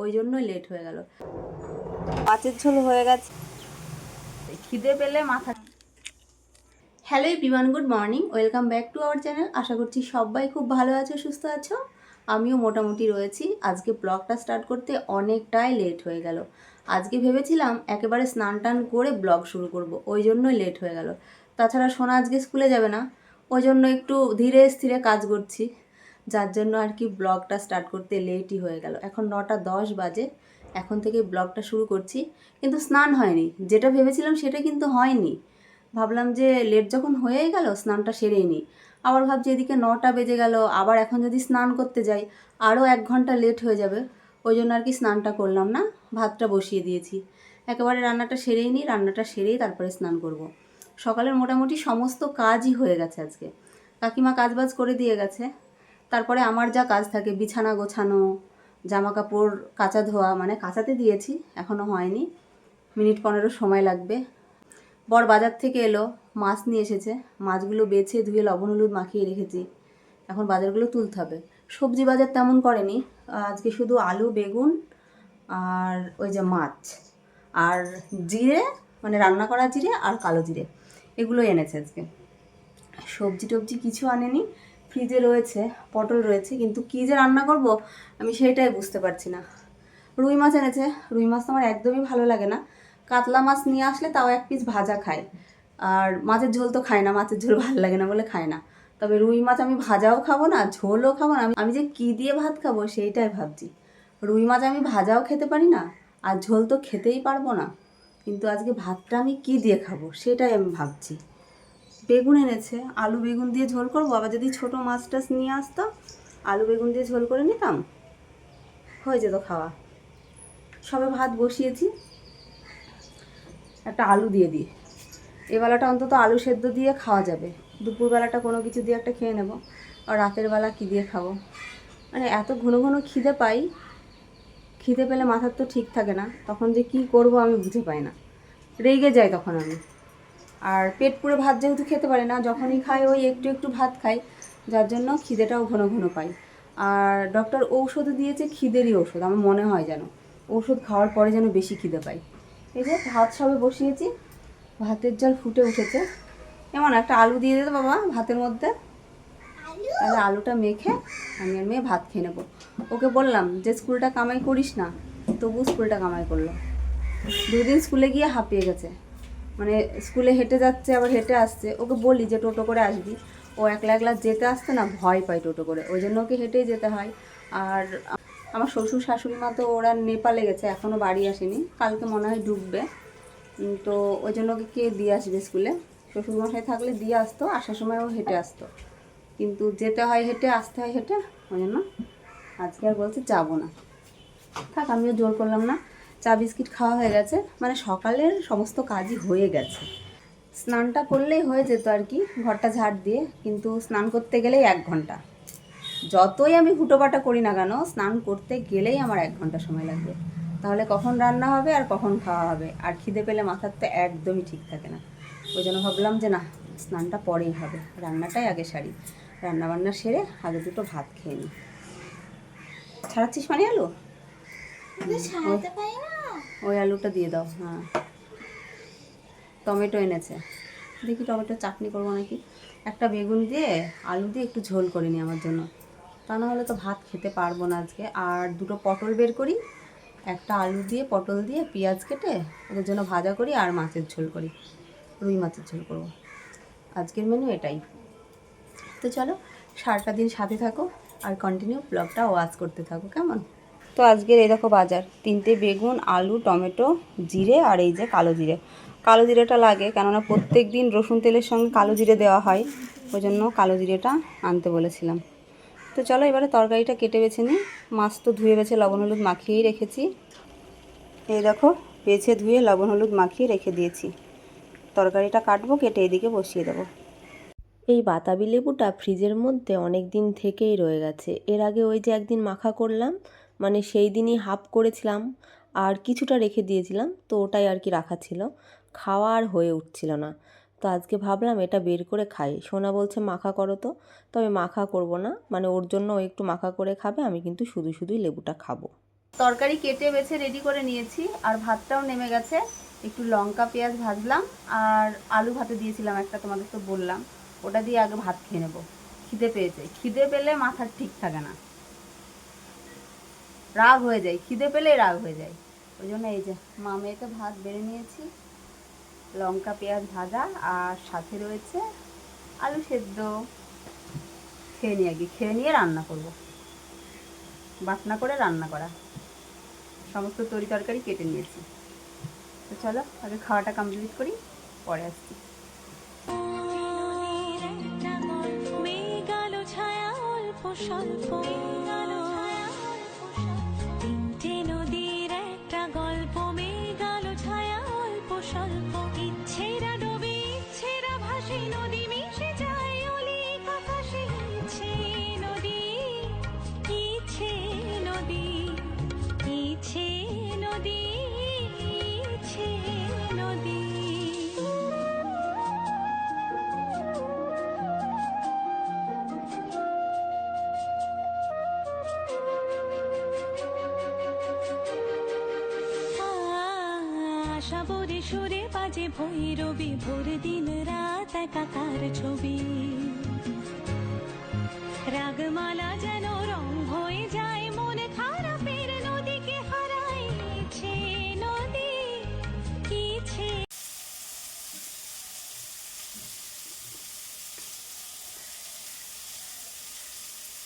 ওই জন্যই লেট হয়ে গেল। মাছের ঝোল হয়ে গেছে। খিদে পেলে মাথা hello everyone good morning welcome back to our channel আশা করছি সবাই খুব ভালো আছো, সুস্থ আছো। আমিও মোটামুটি রয়েছি। আজকে ব্লগটা স্টার্ট করতে অনেকটাই লেট হয়ে গেল। আজকে ভেবেছিলাম একেবারে স্নান টান করে ব্লগ শুরু করব, ওই জন্যই লেট হয়ে গেল। তাছাড়া সোনা আজকে স্কুলে যাবে না, ওই জন্য একটু ধীরে স্থিরে কাজ করছি। যার জন্য আর কি ব্লগটা স্টার্ট করতে লেটই হয়ে গেল। এখন নটা দশ বাজে, এখন থেকে ব্লগটা শুরু করছি। কিন্তু স্নান হয়নি। যেটা ভেবেছিলাম সেটা কিন্তু হয়নি। ভাবলাম যে লেট যখন হয়েই গেল, স্নানটা সেরেই নিই আবার ভাবছি এদিকে নটা বেজে গেল, আবার এখন যদি স্নান করতে যাই, আরও এক ঘণ্টা লেট হয়ে যাবে। ওই জন্য আর কি স্নানটা করলাম না, ভাতটা বসিয়ে দিয়েছি। একেবারে রান্নাটা সেরেই নিই রান্নাটা সেরেই তারপরে স্নান করব। সকালের মোটামুটি সমস্ত কাজই হয়ে গেছে আজকে। কাকিমা কাজবাজ করে দিয়ে গেছে। তারপরে আমার যা কাজ থাকে, বিছানা গোছানো জামা কাপড় কাচা ধোয়া মানে কাচাতে দিয়েছি এখনও হয়নি। মিনিট পনেরো সময় লাগবে। বর বাজার থেকে এলো, মাছ নিয়ে এসেছে। মাছগুলো বেছে ধুয়ে লবণ হলুদ মাখিয়ে রেখেছি। এখন বাজারগুলো তুলতে হবে। সবজি বাজার তেমন করেনি। আজকে শুধু আলু, বেগুন আর ওই যে মাছ। আর জিরে মানে রান্না করা জিরে আর কালো জিরে। এগুলো এনেছে আজকে। সবজি টবজি কিছু আনেনি। ফ্রিজে রয়েছে, পটল রয়েছে, কিন্তু কী যে রান্না করব, আমি সেটাই বুঝতে পারছি না। রুই মাছ এনেছে, রুই মাছ আমার একদমই ভালো লাগে না। কাতলা মাছ নিয়ে আসলে তাও এক পিস ভাজা খায় আর মাছের ঝোল তো খায় না, মাছের ঝোল ভালো লাগে না বলে খায় না। তবে রুই মাছ আমি ভাজাও খাব না, ঝোলও খাব না আমি যে কী দিয়ে ভাত খাব সেইটাই ভাবছি। রুই মাছ আমি ভাজাও খেতে পারি না, আর ঝোল তো খেতেই পারব না। কিন্তু আজকে ভাতটা আমি কী দিয়ে খাব, সেটাই আমি ভাবছি। বেগুন এনেছে। আলু বেগুন দিয়ে ঝোল করব? আবার যদি ছোট মাছ টাছ নিয়ে আসতো, আলু বেগুন দিয়ে ঝোল করে নিতাম? হয়ে যেত খাওয়া। সবে ভাত বসিয়েছি। একটা আলু দিয়ে দিই। এবেলাটা অন্তত আলু সেদ্ধ দিয়ে খাওয়া যাবে। দুপুরবেলাটা কোনো কিছু দিয়ে একটা খেয়ে নেব। আর রাতের বেলা কী দিয়ে খাব? মানে এত ঘন ঘন খিদে পাই, খিদে পেলে মাথার তো ঠিক থাকে না। তখন যে কি করব আমি বুঝে পাই না। রেগে যাই তখন আমি। আর পেট পুরো ভাত যেহেতু খেতে পারে না যখনই খাই ওই একটু একটু ভাত খাই যার জন্য খিদেটাও ঘন ঘন পাই। আর ডক্টর ঔষধও দিয়েছে খিদেরই ওষুধ আমার মনে হয় যেন। ওষুধ খাওয়ার পরে যেন বেশি খিদে পাই। এই যে ভাত সবে বসিয়েছি ভাতের জল ফুটে উঠেছে। এমন একটা আলু দিয়ে দিতে বাবা ভাতের মধ্যে। তাহলে আলুটা মেখে আমি আর মেয়ে ভাত খেয়ে নেব। ওকে বললাম যে স্কুলটা কামাই করিস না। তবু স্কুলটা কামাই করল। দুদিন স্কুলে গিয়ে হাঁপিয়ে গেছে। মানে স্কুলে হেঁটে যাচ্ছে, আবার হেঁটে আসছে, ওকে বলি যে টোটো করে আসবি। ও একলা একলা যেতে আসতে না ভয় পায় টোটো করে, ওই জন্য ওকে হেঁটেই যেতে হয়। আর আমার শ্বশুর শাশুড়ি মা তো ওরা নেপালে গেছে এখনও বাড়ি আসেনি, কালকে মনে হয় ঢুকবে তো ওই জন্য ওকে কে দিয়ে আসবে স্কুলে? শ্বশুরমশাই থাকলে দিয়ে আসতো, আসার সময় ও হেঁটে আসতো। কিন্তু যেতে হয় হেঁটে, আসতে হয় হেঁটে, ওই জন্য আজকে আর বলছে যাব না। থাক, আমিও জোর করলাম না। চা বিস্কিট খাওয়া হয়ে গেছে। মানে সকালের সমস্ত কাজই হয়ে গেছে। স্নানটা করলেই হয়ে যেত আর কি, ঘরটা ঝাড় দিয়ে। কিন্তু স্নান করতে গেলেই এক ঘণ্টা। যতই আমি হুটোপাটা করি না কেন, স্নান করতে গেলেই আমার এক ঘণ্টা সময় লাগবে। তাহলে কখন রান্না হবে আর কখন খাওয়া হবে? আর খিদে পেলে মাথার তো একদমই ঠিক থাকে না। ওই জন্য ভাবলাম যে না, স্নানটা পরেই হবে। রান্নাটাই আগে সারি। রান্না বান্না সেরে আগে দুটো ভাত খেয়ে নিই। ছাড়াচ্ছিস মানে আলু ওই আলুটা দিয়ে দাও হ্যাঁ। টমেটো এনেছে। দেখি টমেটো চাটনি করব নাকি? একটা বেগুন দিয়ে, আলু দিয়ে একটু ঝোল করে নি আমার জন্য। তা না হলে তো ভাত খেতে পারব না আজকে। আর দুটো পটল বের করি, একটা আলু দিয়ে, পটল দিয়ে পেঁয়াজ কেটে ওদের জন্য ভাজা করি আর মাছের ঝোল করি। রুই মাছের ঝোল করব। আজকের মেনু এটাই। তো চলো, সারাটা দিন সাথে থাকো আর কন্টিনিউ ব্লগটা ওয়াচ করতে থাকো, কেমন? তো আজকের এই দেখো বাজার। তিনটে বেগুন, আলু, টমেটো, জিরে আর এই যে কালো জিরে। কালো জিরেটা লাগে কেননা প্রত্যেক দিন রসুন তেলের সঙ্গে কালো জিরে দেওয়া হয়। ওই জন্য কালো জিরেটা আনতে বলেছিলাম। তো চলো এবারে তরকারিটা কেটে বেছে নিই। মাছ তো ধুয়ে বেছে লবণ, হলুদ মাখিয়েই রেখেছি। এই দেখো, বেছে ধুয়ে লবণ, হলুদ মাখিয়ে রেখে দিয়েছি। তরকারিটা কাটবো, কেটে এদিকে বসিয়ে দেবো। এই বাতাবি লেবুটা ফ্রিজের মধ্যে অনেক দিন থেকেই রয়ে গেছে। এর আগে ওই যে একদিন মাখা করলাম মানে সেই দিনই হাফ করেছিলাম আর কিছুটা রেখে দিয়েছিলাম, তো ওটাই আর কি রাখা ছিল। খাওয়া আর হয়ে উঠছিল না। তো আজকে ভাবলাম এটা বের করে খাই। সোনা বলছে, মাখা করো তো। তবে মাখা করব না মানে ওর জন্য ও একটু মাখা করে খাবে, আমি কিন্তু শুধু শুধুই লেবুটা খাব। তরকারি কেটে বেছে রেডি করে নিয়েছি, আর ভাতটাও নেমে গেছে। একটু লঙ্কা, পেঁয়াজ ভাজলাম, আর আলু ভাতে দিয়েছিলাম একটা, তোমাদের তো বললাম। ওটা দিয়ে আগে ভাত খেয়ে নেব। খিদে পেয়েছে। খিদে পেলে মাথার ঠিক থাকে না। রাগ হয়ে যায়। খিদে পেলে রাগ হয়ে যায়। ওই জন্য এই যে মা মেয়েকে ভাত বেড়ে নিয়েছি, লঙ্কা, পেঁয়াজ ভাজা, আর সাথে রয়েছে আলু সেদ্ধ। খেয়ে নিয়ে আগে, খেয়ে নিয়ে রান্না করব। বাটনা করে রান্না করা। সমস্ত তরি তরকারি কেটে নিয়েছি। তো চলো, আগে খাওয়াটা কমপ্লিট করি, পরে আসছি। 山峰。আশা বরে সুরে বাজে ভৈরবী, ভোর দিন রাত একাকার ছবি। রাগমালা যেন রং হয়ে যায়, মন খারাপের নদীকে হারাইছে নদী কিছে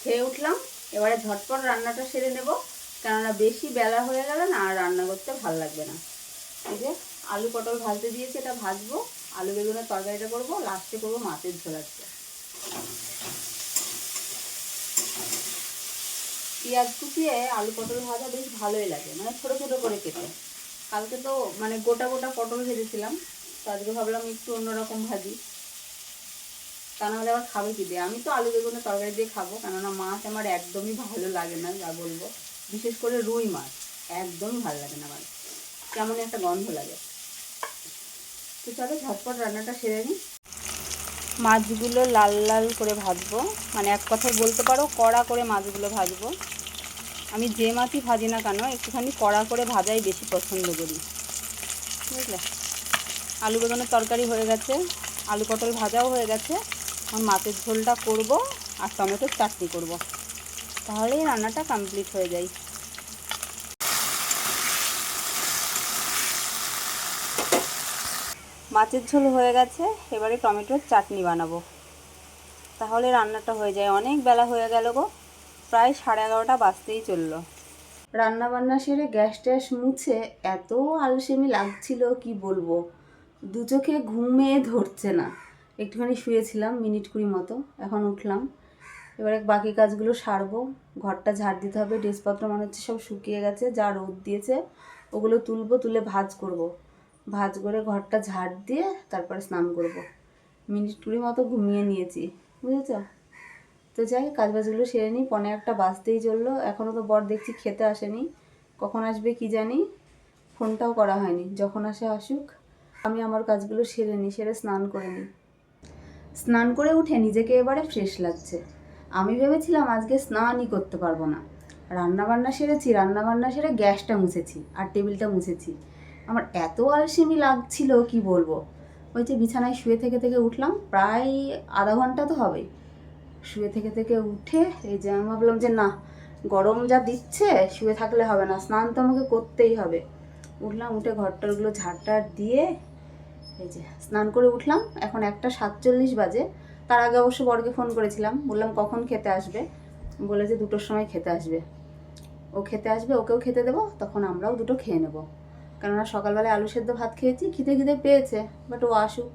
খেয়ে উঠলাম, এবারে ঝটপট রান্নাটা সেরে নেব। কেননা বেশি বেলা হয়ে গেলে না, আর রান্না করতে ভালো লাগবে না। এই যে আলু পটল ভাজতে দিয়েছি, এটা ভাজবো। আলু বেগুনের তরকারিটা করব, লাস্টে করব মাছের ঝোল আজকে। পেঁয়াজ কুচিয়ে আলু পটল ভাজা বেশ ভালোই লাগে মানে ছোটো ছোটো করে কেটে। কালকে তো মানে গোটা গোটা পটল ভেজেছিলাম, তো আজকে ভাবলাম একটু অন্যরকম ভাজি। তা নাহলে আবার খাবে কি দিয়ে? আমি তো আলু বেগুনের তরকারি দিয়ে খাব, কেননা মাছ আমার একদমই ভালো লাগে না, যা বলব। বিশেষ করে রুই মাছ, একদমই ভালো লাগে না আমার কেমন একটা গন্ধ লাগে। তো চলো ঝটপট রান্নাটা সেরে নিই মাছগুলো লাল লাল করে ভাজবো। মানে এক কথায় বলতে পারো, কড়া করে মাছগুলো ভাজবো। আমি যে মাছই ভাজি না কেন, একটুখানি কড়া করে ভাজাই বেশি পছন্দ করি। বুঝলে? আলু বেগুনের তরকারি হয়ে গেছে, আলু পটল ভাজাও হয়ে গেছে। এখন মাছের ঝোলটা করব আর টমেটোর চাটনি করব। তাহলেই রান্নাটা কমপ্লিট হয়ে যায়। মাছের ঝোল হয়ে গেছে, এবারে টমেটোর চাটনি বানাবো। তাহলে রান্নাটা হয়ে যায়। অনেক বেলা হয়ে গেল গো, প্রায় সাড়ে এগারোটা বাজতেই চলল। রান্না বান্না সেরে গ্যাস ট্যাস মুছে এত আলসেমি লাগছিল, কি বলব? দু চোখে ঘুমে ধরছে না। একটুখানি শুয়েছিলাম, মিনিট কুড়ি মতো, এখন উঠলাম। এবারে বাকি কাজগুলো সারবো। ঘরটা ঝাড় দিতে হবে, ড্রেসপত্র মনে হচ্ছে সব শুকিয়ে গেছে, যা রোদ দিয়েছে, ওগুলো তুলবো, তুলে ভাজ করব। ভাজ করে ঘরটা ঝাড় দিয়ে তারপরে স্নান করব। মিনিট কুড়ি মতো ঘুমিয়ে নিয়েছি, বুঝেছ? তো যাই কাজ বাজগুলো সেরে নিই। পনে একটা বাজতেই চলল। এখনও তো বর দেখছি খেতে আসেনি। কখন আসবে কি জানি? ফোনটাও করা হয়নি। যখন আসে আসুক, আমি আমার কাজগুলো সেরে নিই, সেরে স্নান করে নিই। স্নান করে উঠে নিজেকে এবারে ফ্রেশ লাগছে। আমি ভেবেছিলাম আজকে স্নানই করতে পারব না। রান্না বান্না সেরেছি রান্না বান্না সেরে গ্যাসটা মুছেছি আর টেবিলটা মুছেছি। আমার এত আলসেমি লাগছিল, কি বলব? ওই যে বিছানায় শুয়ে থেকে থেকে উঠলাম, প্রায় আধা ঘণ্টা তো হবেই। শুয়ে থেকে থেকে উঠে এই যে আমি ভাবলাম যে না, গরম যা দিচ্ছে, শুয়ে থাকলে হবে না, স্নান তো আমাকে করতেই হবে। উঠলাম, উঠে ঘরটারগুলো ঝাড়টার দিয়ে এই যে স্নান করে উঠলাম। এখন একটা সাতচল্লিশ বাজে। তার আগে অবশ্য বরকে ফোন করেছিলাম, বললাম কখন খেতে আসবে? বলে যে দুটোর সময় খেতে আসবে। ও খেতে আসবে, ওকেও খেতে দেবো, তখন আমরাও দুটো খেয়ে নেব। কেননা সকালবেলায় আলু সেদ্ধ ভাত খেয়েছি, খিদে খিদে পেয়েছে বাট ও আসুক।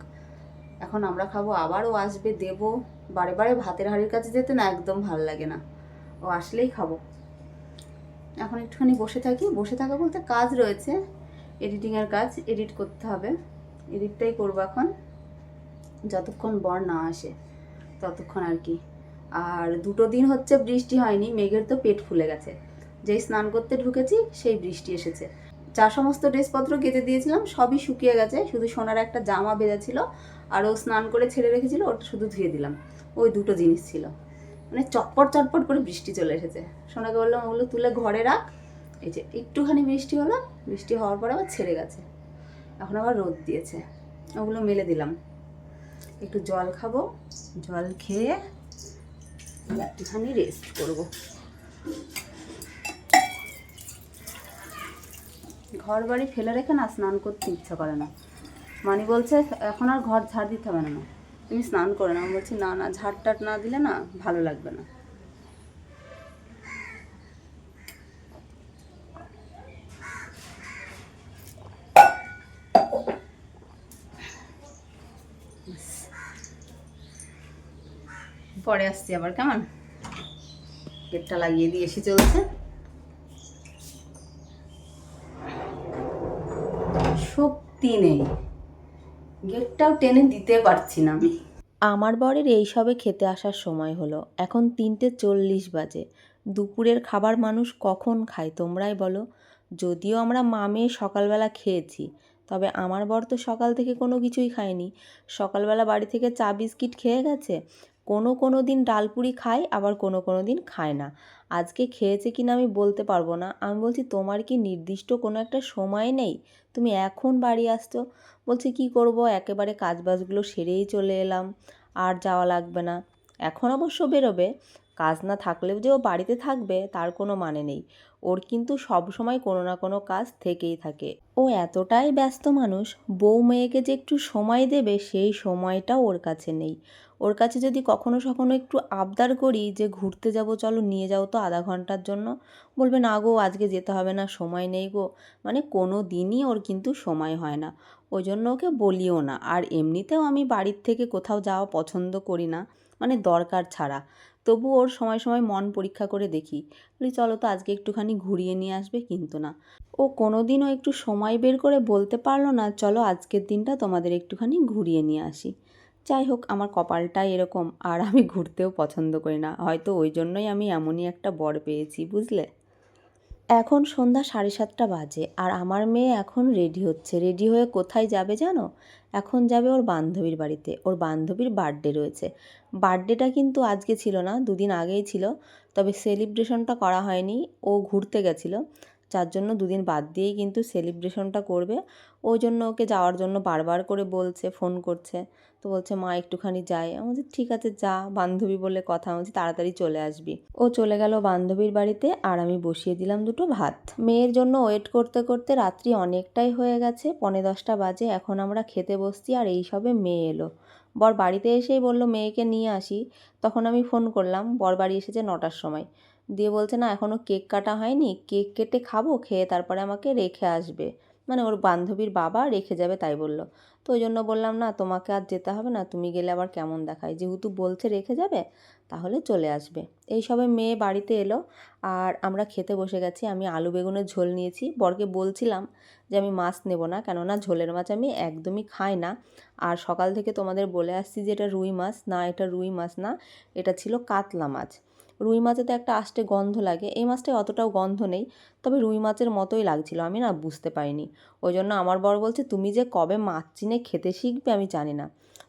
এখন আমরা খাব আবার, ও আসবে, দেবো। বারে বারে ভাতের হাঁড়ির কাছে যেতে না একদম ভালো লাগে না। ও আসলেই খাব। এখন একটুখানি বসে থাকি। বসে থাকা বলতে কাজ রয়েছে এডিটিংয়ের কাজ এডিট করতে হবে। এডিটটাই করব এখন। যতক্ষণ বর না আসে, ততক্ষণ আর কি। আর দুটো দিন হচ্ছে বৃষ্টি হয়নি, মেঘের তো পেট ফুলে গেছে। যেই স্নান করতে ঢুকেছি, সেই বৃষ্টি এসেছে। যা সমস্ত ড্রেসপত্র কেটে দিয়েছিলাম, সবই শুকিয়ে গেছে। শুধু সোনার একটা জামা বেঁধে ছিল আর ও স্নান করে ছেড়ে রেখেছিল, ওটা শুধু ধুয়ে দিলাম। ওই দুটো জিনিস ছিল। মানে চটপট চটপট করে বৃষ্টি চলে এসেছে। সোনাকে বললাম, ওগুলো তুলে ঘরে রাখ। এই যে একটুখানি বৃষ্টি হলো, বৃষ্টি হওয়ার পর আবার ছেড়ে গেছে। এখন আবার রোদ দিয়েছে। ওগুলো মেলে দিলাম। একটু জল খাব, জল খেয়ে একটুখানি রেস্ট করব। ঘর বাড়ি ফেলে রেখে না স্নান করতে ইচ্ছা করে না। মানি বলছে, এখন আর ঘর ঝাড় দিতে হবে না। তুমি স্নান করে না বলছি, না না ঝাড় টাট না দিলে না ভালো লাগবে না। পরে আসছি আবার, কেমন? গেটটা লাগিয়ে দিয়ে এসে চলছে। শক্তি নেই। গেটটাও টেনে দিতে পারছি না। আমি আমার বরের এই সবে খেতে আসার সময় হলো। এখন তিনটে চল্লিশ বাজে। দুপুরের খাবার মানুষ কখন খায় তোমরাই বলো। যদিও আমরা মামে সকালবেলা খেয়েছি, তবে আমার বর তো সকাল থেকে কোনো কিছুই খায়নি। সকালবেলা বাড়ি থেকে চা বিস্কিট খেয়ে গেছে। কোনো কোনো দিন ডালপুরি খায়, আবার কোনো কোনো দিন খায় না। আজকে খেয়েছে কি না আমি বলতে পারব না। আমি বলছি, তোমার কি নির্দিষ্ট কোনো একটা সময় নেই? তুমি এখন বাড়ি আসছো? বলছে, কি করব? একেবারে কাজবাজগুলো সেরেই চলে এলাম। আর যাওয়া লাগবে না। এখন অবশ্য বেরোবে। কাজ না থাকলেও যে ও বাড়িতে থাকবে, তার কোনো মানে নেই। ওর কিন্তু সব সময় কোনো না কোনো কাজ থেকেই থাকে। ও এতটাই ব্যস্ত মানুষ, বউ মেয়েকে যে একটু সময় দেবে, সেই সময়টা ওর কাছে নেই। ওর কাছে যদি কখনো সখনো একটু আবদার করি যে ঘুরতে যাব, চলো নিয়ে যাও তো আধা ঘণ্টার জন্য, বলবে, না গো, আজকে যেতে হবে না, সময় নেই গো। মানে কোনো দিনই ওর কিন্তু সময় হয় না। ওই জন্য ওকে বলিও না। আর এমনিতেও আমি বাড়ির থেকে কোথাও যাওয়া পছন্দ করি না মানে দরকার ছাড়া। তবু ওর সময় সময় মন পরীক্ষা করে দেখি। বলি, চলো তো আজকে একটুখানি ঘুরিয়ে নিয়ে আসবে, কিন্তু না। ও কোনো দিনও একটু সময় বের করে বলতে পারল না, চলো আজকের দিনটা তোমাদের একটুখানি ঘুরিয়ে নিয়ে আসি। যাই হোক, আমার কপালটাই এরকম, আর আমি ঘুরতেও পছন্দ করি না। হয়তো ওই জন্যই আমি এমনই একটা বর পেয়েছি, বুঝলে? এখন সন্ধ্যা সাড়ে সাতটা বাজে, আর আমার মেয়ে এখন রেডি হচ্ছে। রেডি হয়ে কোথায় যাবে জানো? এখন যাবে ওর বান্ধবীর বাড়িতে। ওর বান্ধবীর বার্থডে রয়েছে। বার্থডেটা কিন্তু আজকে ছিল না, দুদিন আগেই ছিল, তবে সেলিব্রেশনটা করা হয়নি। ও ঘুরতে গেছিল, যার জন্য দুদিন বাদ দিয়েই কিন্তু সেলিব্রেশনটা করবে। ওই জন্য ওকে যাওয়ার জন্য বারবার করে বলছে, ফোন করছে। তো বলছে, মা, একটুখানি যাই। আমি বলছি, ঠিক আছে, যা। বান্ধবী বলে কথা বলছি, তাড়াতাড়ি চলে আসবি। ও চলে গেল বান্ধবীর বাড়িতে আর আমি বসিয়ে দিলাম দুটো ভাত। মেয়ের জন্য ওয়েট করতে করতে রাত্রি অনেকটাই হয়ে গেছে, পনে দশটা বাজে, এখন আমরা খেতে বসছি আর এই সবে মেয়ে এলো। বর বাড়িতে এসেই বলল, মেয়েকে নিয়ে আসি। তখন আমি ফোন করলাম, বর বাড়ি এসেছে নটার সময়। দিয়ে বলছে, না এখনও কেক কাটা হয়নি, কেক কেটে খাব, খেয়ে তারপরে আমাকে রেখে আসবে। মানে ওর বান্ধবীর বাবা রেখে যাবে তাই বলল। তো ওই জন্য বললাম, না, তোমাকে আর যেতে হবে না, তুমি গেলে আবার কেমন দেখায়? যেহেতু বলছে রেখে যাবে, তাহলে চলে আসবে। এই সবে মেয়ে বাড়িতে এলো, আর আমরা খেতে বসে গেছি। আমি আলু বেগুনের ঝোল নিয়েছি। বরকে বলছিলাম যে, আমি মাছ নেব না, কেননা ঝোলের মাছ আমি একদমই খাই না। আর সকাল থেকে তোমাদের বলে আসছি যে, এটা রুই মাছ, না, এটা রুই মাছ না, এটা ছিল কাতলা মাছ। রুই মাছেতে একটা আষ্টে গন্ধ লাগে। এই মাছটায় অতটাও গন্ধ নেই, তবে রুই মাছের মতোই লাগছিল, আমি না বুঝতে পারিনি। ওই জন্য আমার বর বলছে, তুমি যে কবে মাছ চিনে খেতে শিখবে আমি জানি না।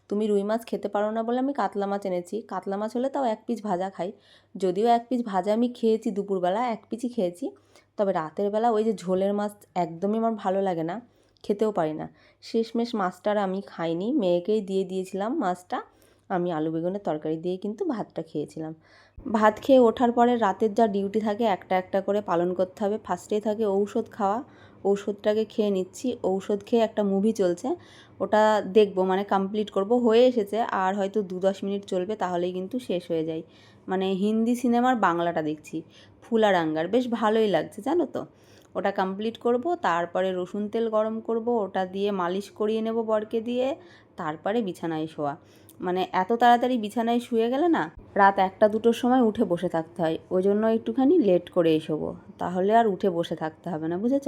তুমি রুই মাছ খেতে পারো না বলে আমি কাতলা মাছ এনেছি। কাতলা মাছ হলে তাও এক পিস ভাজা খাই। যদিও এক পিস ভাজা আমি খেয়েছি দুপুরবেলা, এক পিসই খেয়েছি। তবে রাতের বেলা ওই যে ঝোলের মাছ একদমই আমার ভালো লাগে না, খেতেও পারি না। শেষমেশ মাছটার আমি খাইনি। মেয়েকেই দিয়ে দিয়েছিলাম মাছটা। আমি আলু বেগুনের তরকারি দিয়ে কিন্তু ভাতটা খেয়েছিলাম। ভাত খেয়ে ওঠার পরে রাতের যা ডিউটি থাকে, একটা একটা করে পালন করতে হবে। ফার্স্টেই থাকে ঔষধ খাওয়া। ঔষধটাকে খেয়ে নিচ্ছি। ঔষধ খেয়ে একটা মুভি চলছে। ওটা দেখব মানে কমপ্লিট করব। হয়ে এসেছে। আর হয়তো দু দশ মিনিট চলবে, তাহলেই কিন্তু শেষ হয়ে যায়। মানে হিন্দি সিনেমার বাংলাটা দেখছি। ফুলারাঙ্গার। বেশ ভালোই লাগছে, জানো তো? ওটা কমপ্লিট করব, তারপরে রসুন তেল গরম করব, ওটা দিয়ে মালিশ করিয়ে নেব বরকে দিয়ে, তারপরে বিছানায় শোয়া। মানে এত তাড়াতাড়ি বিছানায় শুয়ে গেলে না, রাত একটা দুটোর সময় উঠে বসে থাকতে হয়। ওই জন্য একটুখানি লেট করে এসোবো। তাহলে আর উঠে বসে থাকতে হবে না, বুঝেছ?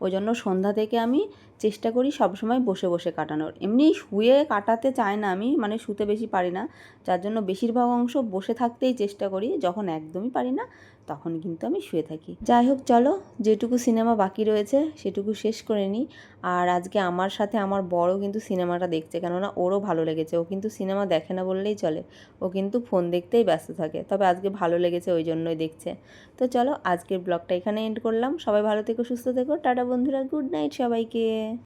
ওই জন্য সন্ধ্যা থেকে আমি চেষ্টা করি সবসময় বসে বসে কাটানোর। এমনি শুয়ে কাটাতে চাই না আমি মানে শুতে বেশি পারি না। যার জন্য বেশিরভাগ অংশ বসে থাকতেই চেষ্টা করি, যখন একদমই পারি না তখন কিন্তু আমি শুয়ে থাকি। যাই হোক, চলো, যেটুকু সিনেমা বাকি রয়েছে, সেটুকু শেষ করে নিই। আর আজকে আমার সাথে আমার বড় কিন্তু সিনেমাটা দেখছে, কেননা ওরও ভালো লেগেছে। ও কিন্তু সিনেমা দেখে না বললেই চলে। ও কিন্তু ফোন দেখতেই ব্যস্ত থাকে। তবে আজকে ভালো লেগেছে, ওই জন্যই দেখছে। তো চলো, আজকের ব্লগটা এখানে এন্ড করলাম। সবাই ভালো থেকো, সুস্থ থেকো। টাটা বন্ধুরা, গুড নাইট সবাইকে।